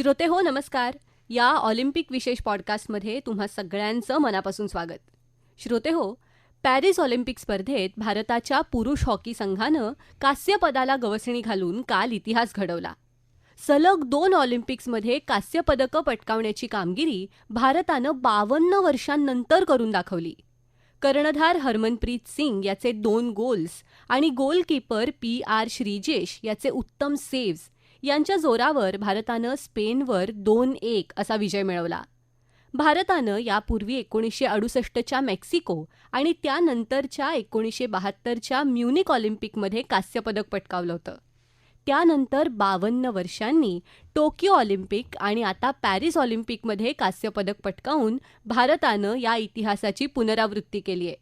श्रोते हो नमस्कार. या ऑलिम्पिक विशेष पॉडकास्टमध्ये तुम्हा सगळ्यांचं मनापासून स्वागत. श्रोते हो पॅरिस ऑलिम्पिक स्पर्धेत भारताच्या पुरुष हॉकी संघानं कास्यपदाला गवसणी घालून काल इतिहास घडवला. सलग दोन ऑलिम्पिक्समध्ये कास्यपदकं पटकावण्याची कामगिरी भारतानं बावन्न वर्षांनंतर करून दाखवली. कर्णधार हरमनप्रीत सिंग याचे दोन गोल्स आणि गोलकीपर पी आर श्रीजेश याचे उत्तम सेव्स यांच्या जोरावर भारतानं स्पेनवर दोन एक असा विजय मिळवला. भारतानं यापूर्वी एकोणीसशे अडुसष्टच्या मेक्सिको आणि त्यानंतरच्या एकोणीसशे बहात्तरच्या म्युनिक ऑलिम्पिकमध्ये कांस्यपदक पटकावलं होतं. त्यानंतर बावन्न वर्षांनी टोकियो ऑलिम्पिक आणि आता पॅरिस ऑलिम्पिकमध्ये कांस्यपदक पटकावून भारतानं या इतिहासाची पुनरावृत्ती केली आहे.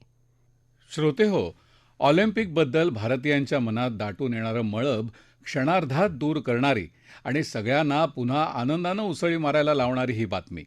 श्रोते हो ऑलिम्पिकबद्दल भारतीयांच्या मनात दाटून येणारं मळब क्षणार्धात दूर करणारी आणि सगळ्यांना पुन्हा आनंदानं उसळी मारायला लावणारी ही बातमी.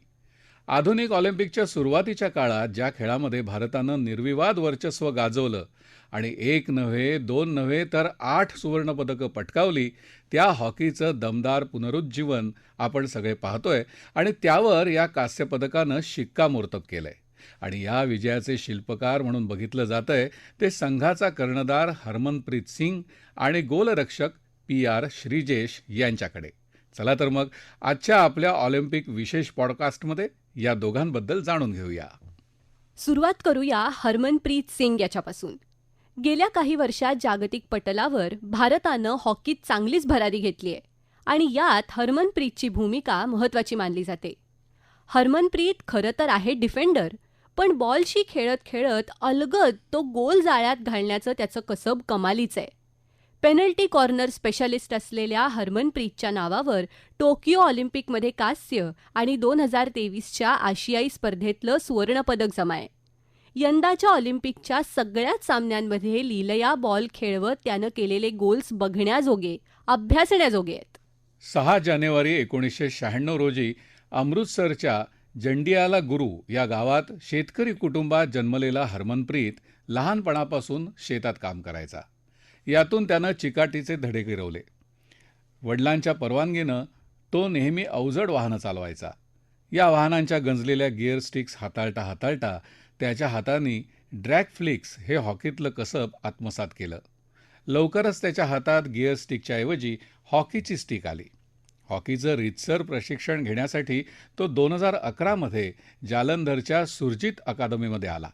आधुनिक ऑलिम्पिकच्या सुरुवातीच्या काळात ज्या खेळामध्ये भारतानं निर्विवाद वर्चस्व गाजवलं आणि एक नव्हे दोन नव्हे तर आठ सुवर्णपदकं पटकावली त्या हॉकीचं दमदार पुनरुज्जीवन आपण सगळे पाहतोय आणि त्यावर या कांस्यपदकानं शिक्कामोर्तब केलंय. आणि या विजयाचे शिल्पकार म्हणून बघितलं जातंय ते संघाचा कर्णधार हरमनप्रीत सिंग आणि गोलरक्षक पी आर श्रीजेश यांच्याकडे. चला तर मग आजच्या आपल्या ऑलिम्पिक विशेष पॉडकास्टमध्ये या दोघांबद्दल जाणून घेऊया. सुरुवात करूया हरमनप्रीत सिंग याच्यापासून. गेल्या काही वर्षात जागतिक पटलावर भारतानं हॉकीत चांगलीच भरारी घेतली आहे आणि यात हरमनप्रीतची भूमिका महत्त्वाची मानली जाते. हरमनप्रीत खरं तर आहे डिफेंडर पण बॉलशी खेळत खेळत अलगद तो गोल जाळ्यात घालण्याचं त्याचं कसब कमालीच आहे. पेनल्टी कॉर्नर स्पेशालिस्ट असलेल्या हरमनप्रीतच्या नावावर टोकियो ऑलिम्पिकमध्ये कांस्य आणि दोन हजार तेवीसच्या आशियाई स्पर्धेतलं सुवर्णपदक जमाय. यंदाच्या ऑलिम्पिकच्या सगळ्याच सामन्यांमध्ये लीलया बॉल खेळवत त्यानं केलेले गोल्स बघण्याजोगे अभ्यासण्याजोगे आहेत. सहा जानेवारी एकोणीसशे शहाण्णव रोजी अमृतसरच्या जंडियाला गुरु या गावात शेतकरी कुटुंबात जन्मलेला हरमनप्रीत लहानपणापासून शेतात काम करायचा. यातून त्यानं चिकाटीचे धडे गिरवले वडिलांच्या परवानगीनं तो नेहमी अवजड वाहनं चालवायचा. या वाहनांच्या गंजलेल्या गिअर स्टिक्स हाताळता हाताळता त्याच्या हातांनी ड्रॅग फ्लिक्स हे हॉकीतलं कसब आत्मसात केलं. लवकरच त्याच्या हातात गिअर स्टिकच्या ऐवजी हॉकीची स्टिक आली. हॉकीचं रितसर प्रशिक्षण घेण्यासाठी तो दोन हजार अकरामध्ये जालंधरच्या सुरजित अकादमीमध्ये आला.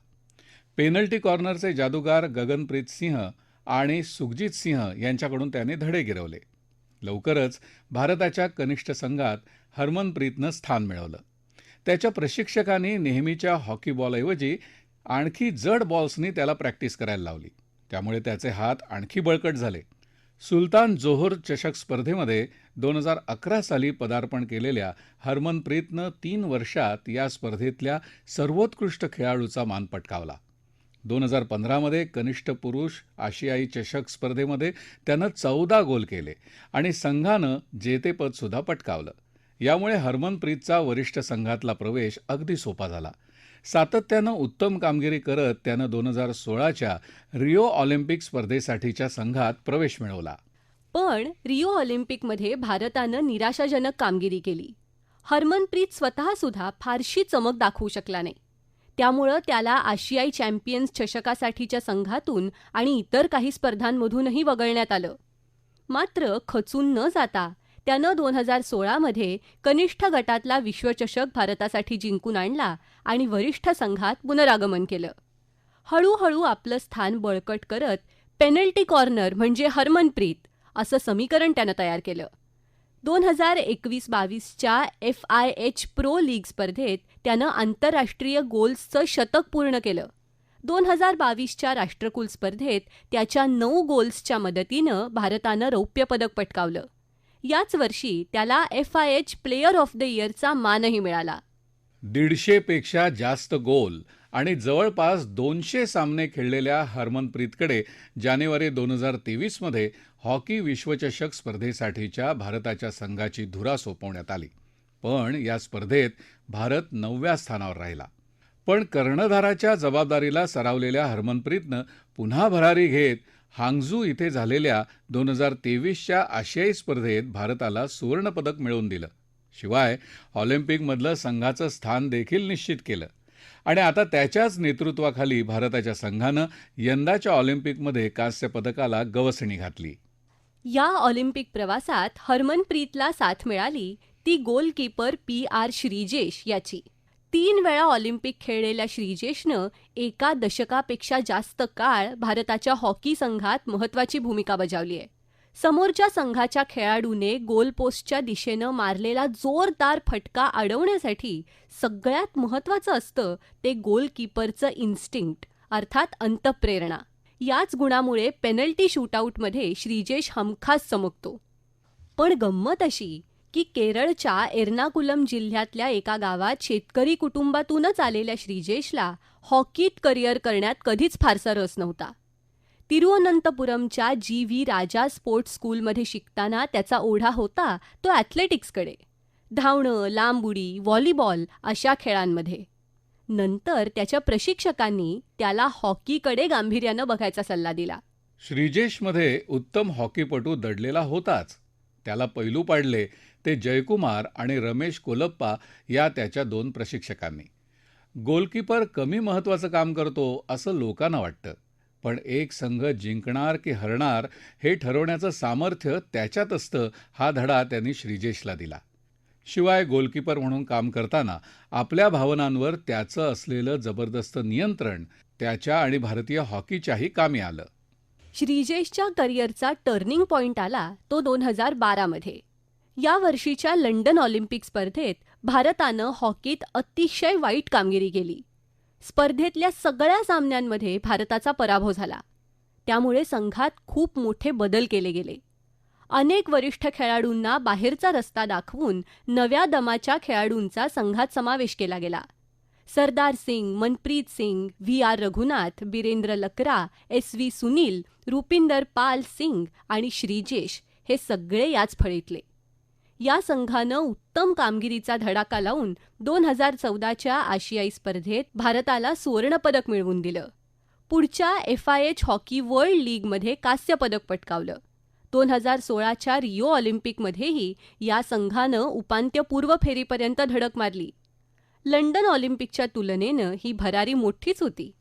पेनल्टी कॉर्नरचे जादूगार गगनप्रीत सिंह आणि सुखजित सिंह यांच्याकडून त्याने धडे गिरवले. लवकरच भारताच्या कनिष्ठ संघात हरमनप्रीतनं स्थान मिळवलं. त्याच्या प्रशिक्षकांनी नेहमीच्या हॉकी बॉलऐवजी आणखी जड बॉल्सनी त्याला प्रॅक्टिस करायला लावली. त्यामुळे त्याचे हात आणखी बळकट झाले. सुलतान जोहर चषक स्पर्धेमध्ये दोन हजार अकरा साली पदार्पण केलेल्या हरमनप्रीतनं तीन वर्षात या स्पर्धेतल्या सर्वोत्कृष्ट खेळाडूचा मान पटकावला. दोन हजार पंधरामध्ये कनिष्ठ पुरुष आशियाई चषक स्पर्धेमध्ये त्यानं चौदा गोल केले आणि संघानं जेतेपदसुद्धा पटकावलं. यामुळे हरमनप्रीतचा वरिष्ठ संघातला प्रवेश अगदी सोपा झाला. सातत्यानं उत्तम कामगिरी करत त्यानं दोन हजार सोळाच्या रिओ ऑलिम्पिक स्पर्धेसाठीच्या संघात प्रवेश मिळवला. पण रिओ ऑलिम्पिकमध्ये भारतानं निराशाजनक कामगिरी केली. हरमनप्रीत स्वतःसुद्धा फारशी चमक दाखवू शकला नाही. त्यामुळं त्याला आशियाई चॅम्पियन्स चषकासाठीच्या संघातून आणि इतर काही स्पर्धांमधूनही वगळण्यात आलं. मात्र खचून न जाता त्यानं दोन हजार सोळामध्ये कनिष्ठ गटातला विश्वचषक भारतासाठी जिंकून आणला आणि वरिष्ठ संघात पुनरागमन केलं. हळूहळू आपलं स्थान बळकट करत पेनल्टी कॉर्नर म्हणजे हरमनप्रीत असं समीकरण त्यानं तयार केलं. दोन हजार एकवीस बावीसच्या F I H pro league स्पर्धेत त्यानं आंतरराष्ट्रीय गोल्सचं शतक पूर्ण केलं. दोन हजार बावीसच्या राष्ट्रकुल स्पर्धेत त्याच्या नऊ गोल्सच्या मदतीनं भारतानं रौप्यपदक पटकावलं. याच वर्षी त्याला F I H player of the इयरचा मानही मिळाला. दीडशेपेक्षा जास्त गोल आणि जवळपास दोनशे सामने खेळलेल्या हरमनप्रीतकडे जानेवारी दोन हजार तेवीसमध्ये हॉकी विश्वचषक स्पर्धेसाठीच्या भारताच्या संघाची धुरा सोपवण्यात आली. पण या स्पर्धेत भारत नवव्या स्थानावर राहिला. पण कर्णधाराच्या जबाबदारीला सरावलेल्या हरमनप्रीतनं पुन्हा भरारी घेत हांगझू इथे झालेल्या दोन हजार तेवीसच्या आशियाई स्पर्धेत भारताला सुवर्णपदक मिळवून दिलं. शिवाय ऑलिम्पिकमधलं संघाचं स्थान देखील निश्चित केलं. आणि आता त्याच्याच नेतृत्वाखाली भारताच्या संघानं यंदाच्या ऑलिम्पिकमध्ये कांस्य पदकाला गवसणी घातली. या ऑलिम्पिक प्रवासात हरमनप्रीतला साथ मिळाली ती गोलकीपर पी आर श्रीजेश याची. तीन वेळा ऑलिम्पिक खेळलेल्या श्रीजेशनं एका दशकापेक्षा जास्त काळ भारताच्या हॉकी संघात महत्त्वाची भूमिका बजावली आहे समोरच्या संघाच्या खेळाडूने गोलपोस्टच्या दिशेनं मारलेला जोरदार फटका अडवण्यासाठी सगळ्यात महत्त्वाचं असतं ते गोलकीपरचं इन्स्टिंक्ट अर्थात अंतप्रेरणा. याच गुणामुळे पेनल्टी शूटआऊटमध्ये श्रीजेश हमखास चमकतो. पण गंमत अशी की केरळच्या एर्नाकुलम जिल्ह्यातल्या एका गावात शेतकरी कुटुंबातूनच आलेल्या श्रीजेशला हॉकीत करिअर करण्यात कधीच फारसा रस नव्हता. तिरुअनंतपुरमच्या जी व्ही राजा स्पोर्ट्स स्कूलमध्ये शिकताना त्याचा ओढा होता तो ॲथलेटिक्सकडे धावणं लांब उडी व्हॉलीबॉल अशा खेळांमध्ये. नंतर त्याच्या प्रशिक्षकांनी त्याला हॉकीकडे गांभीर्यानं बघायचा सल्ला दिला. श्रीजेशमध्ये उत्तम हॉकीपटू दडलेला होताच. त्याला पैलू पाडले ते जयकुमार आणि रमेश कोलप्पा या त्याच्या दोन प्रशिक्षकांनी. गोलकीपर कमी महत्त्वाचं काम करतो असं लोकांना वाटतं पण एक संघ जिंकणार की हरणार हे ठरवण्याचं सामर्थ्य त्याच्यात असतं हा धडा त्यांनी श्रीजेशला दिला. शिवाय गोलकीपर म्हणून काम करताना आपल्या भावनांवर त्याचं असलेलं जबरदस्त नियंत्रण त्याच्या आणि भारतीय हॉकीच्याही कामी आलं. श्रीजेशच्या करिअरचा टर्निंग पॉइंट आला तो दोन हजार बारामध्ये या वर्षीच्या लंडन ऑलिम्पिक स्पर्धेत भारतानं हॉकीत अतिशय वाईट कामगिरी केली. स्पर्धेतल्या सगळ्या सामन्यांमध्ये भारताचा पराभव झाला. त्यामुळे संघात खूप मोठे बदल केले गेले. अनेक वरिष्ठ खेळाडूंना बाहेरचा रस्ता दाखवून नव्या दमाच्या खेळाडूंचा संघात समावेश केला गेला. Sardar Singh Manpreet Singh V. R. Raghunath Birendra Lakra S. V. Sunil Rupinder Pal Singh आणि श्रीजेश हे सगळे याच फळीतले. या संघानं उत्तम कामगिरीचा धडाका लावून दोन हजार चौदाच्या आशियाई स्पर्धेत भारताला सुवर्णपदक मिळवून दिलं. पुढच्या F I H hockey world लीगमध्ये कांस्य पदक पटकावलं. दोन हजार सोळाच्या रिओ ऑलिम्पिकमध्येही या संघानं उपांत्यपूर्व फेरीपर्यंत धडक मारली. लंडन ऑलिम्पिकच्या तुलनेनं ही भरारी मोठीच होती.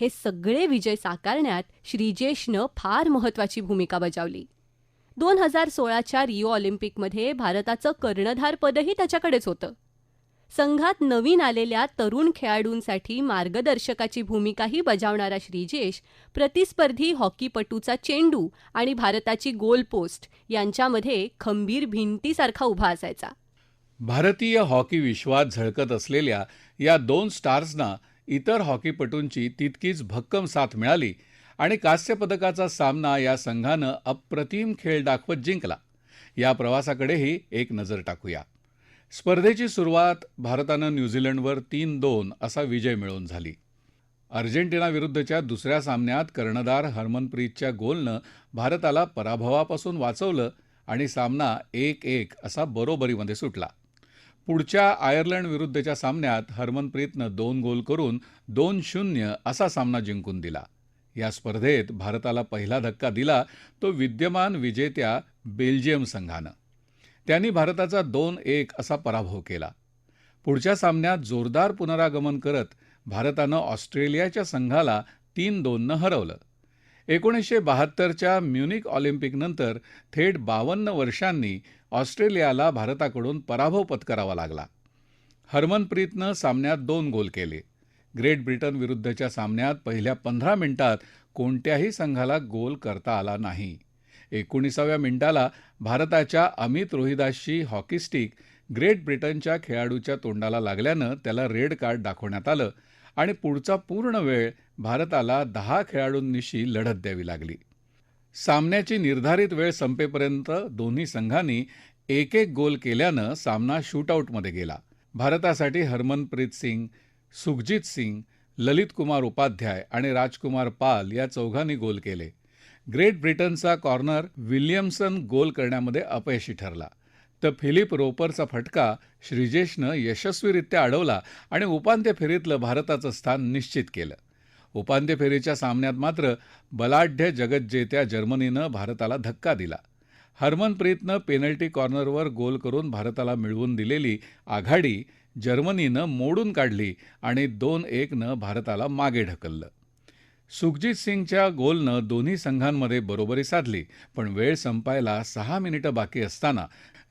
हे सगळे विजय साकारण्यात श्रीजेशनं फार महत्वाची भूमिका बजावली. दोन हजार सोळाच्या रिओ ऑलिम्पिकमध्ये भारताचं कर्णधार पदही त्याच्याकडेच होतं. संघात नवीन आलेल्या तरुण खेळाडूंसाठी मार्गदर्शकाची भूमिकाही बजावणारा श्रीजेश प्रतिस्पर्धी हॉकीपटूचा चेंडू आणि भारताची गोलपोस्ट यांच्यामध्ये खंबीर भिंतीसारखा उभा असायचा. भारतीय हॉकी विश्वात झळकत असलेल्या या दोन स्टार्सना इतर हॉकीपटूंची तितकीच भक्कम साथ मिळाली आणि कांस्यपदकाचा सामना या संघानं अप्रतिम खेळ दाखवत जिंकला. या प्रवासाकडेही एक नजर टाकूया. स्पर्धेची सुरुवात भारतानं न्यूझीलंडवर तीन दोन असा विजय मिळवून झाली. अर्जेंटिनाविरुद्धच्या दुसऱ्या सामन्यात कर्णधार हरमनप्रीतच्या गोलनं भारताला पराभवापासून वाचवलं आणि सामना एक एक असा बरोबरीमध्ये सुटला. पुढच्या आयर्लंड विरुद्धच्या सामन्यात हरमनप्रीतनं दोन गोल करून दोन शून्य असा सामना जिंकून दिला. या स्पर्धेत भारताला पहिला धक्का दिला तो विद्यमान विजेत्या बेल्जियम संघानं. त्यांनी भारताचा दोन एक असा पराभव केला. पुढच्या सामन्यात जोरदार पुनरागमन करत भारतानं ऑस्ट्रेलियाच्या संघाला तीन दोननं हरवलं. एकोणीसशे बहात्तरच्या म्युनिक ऑलिम्पिकनंतर थेट बावन्न वर्षांनी ऑस्ट्रेलियाला भारताकडून पराभव पत्करावा लागला. हरमनप्रीतनं सामन्यात दोन गोल केले. ग्रेट ब्रिटन विरुद्धच्या सामन्यात पहिल्या पंधरा मिनिटात कोणत्याही संघाला गोल करता आला नाही. एकोणीसाव्या मिनिटाला भारताच्या अमित रोहिदासची हॉकी स्टिक ग्रेट ब्रिटनच्या खेळाडूच्या तोंडाला लागल्यानं त्याला रेड कार्ड दाखवण्यात आलं आणि पुढचा पूर्ण वेळ भारताला दहा खेळाडूंनिशी लढत द्यावी लागली. सामन्याची निर्धारित वेळ संपेपर्यंत दोन्ही संघांनी एक एक गोल केल्यानं सामना शूटआऊटमध्ये गेला. भारतासाठी हरमनप्रीत सिंग सुखजित सिंग ललित कुमार उपाध्याय आणि राजकुमार पाल या चौघांनी गोल केले. ग्रेट ब्रिटनचा कॉर्नर विल्यमसन गोल करण्यामध्ये अपयशी ठरला. तर फिलिप रोपरचा फटका श्रीजेशनं यशस्वीरित्या अडवला आणि उपांत्य फेरीतलं भारताचं स्थान निश्चित केलं. उपांत्य फेरीच्या सामन्यात मात्र बलाढ्य जगज्जेत्या जर्मनीनं भारताला धक्का दिला. हरमनप्रीतनं पेनल्टी कॉर्नरवर गोल करून भारताला मिळवून दिलेली आघाडी जर्मनीनं मोडून काढली आणि दोन एकनं भारताला मागे ढकललं. सुखजित सिंगच्या गोलनं दोन्ही संघांमध्ये बरोबरी साधली पण वेळ संपायला सहा मिनिटं बाकी असताना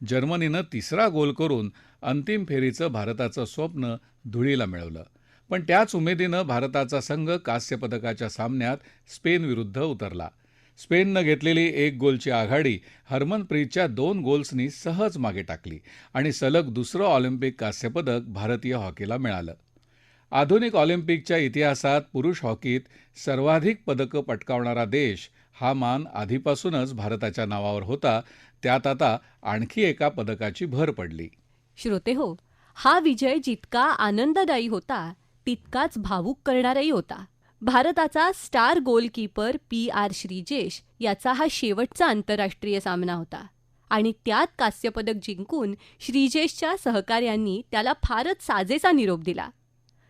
जर्मनीनं तिसरा गोल करून अंतिम फेरीचं भारताचं स्वप्न धुळीला मिळवलं. पण त्याच उमेदीनं भारताचा संघ कांस्यपदकाच्या सामन्यात स्पेनविरुद्ध उतरला. स्पेननं घेतलेली एक गोलची आघाडी हरमनप्रीतच्या दोन गोल्सनी सहज मागे टाकली आणि सलग दुसरं ऑलिम्पिक कांस्यपदक भारतीय हॉकीला मिळालं. आधुनिक ऑलिम्पिकच्या इतिहासात पुरुष हॉकीत सर्वाधिक पदकं पटकावणारा देश हा मान आधीपासूनच भारताच्या नावावर होता. त्यात आता आणखी एका पदकाची भर पडली. श्रोते हो हा विजय जितका आनंददायी होता तितकाच भावूक करणाराही होता. भारताचा star goalkeeper P R Sreejesh याचा हा शेवटचा आंतरराष्ट्रीय सामना होता. आणि त्यात कांस्यपदक जिंकून श्रीजेशच्या सहकार्यांनी त्याला फारच साजेसा निरोप दिला.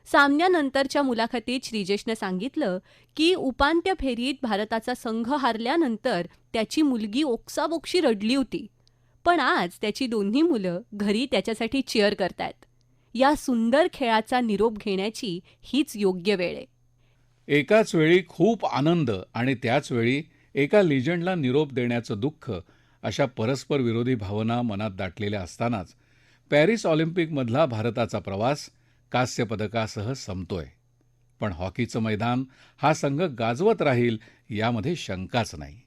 सामन्यानंतरच्या मुलाखतीत श्रीजेशनं सांगितलं की उपांत्य फेरीत भारताचा संघ हारल्यानंतर त्याची मुलगी ओक्साबोक्शी रडली होती. पण आज त्याची दोन्ही मुलं घरी त्याच्यासाठी चेअर करतायत. या सुंदर खेळाचा निरोप घेण्याची हीच योग्य वेळ आहे. एकाच वेळी खूप आनंद आणि त्याच वेळी एका लिजंडला निरोप देण्याचं दुःख अशा परस्पर विरोधी भावना मनात दाटलेल्या असतानाच पॅरिस ऑलिम्पिकमधला भारताचा प्रवास कांस्यपदकासह संपतोय. पण हॉकीचं मैदान हा संघ गाजवत राहील यामध्ये शंकाच नाही.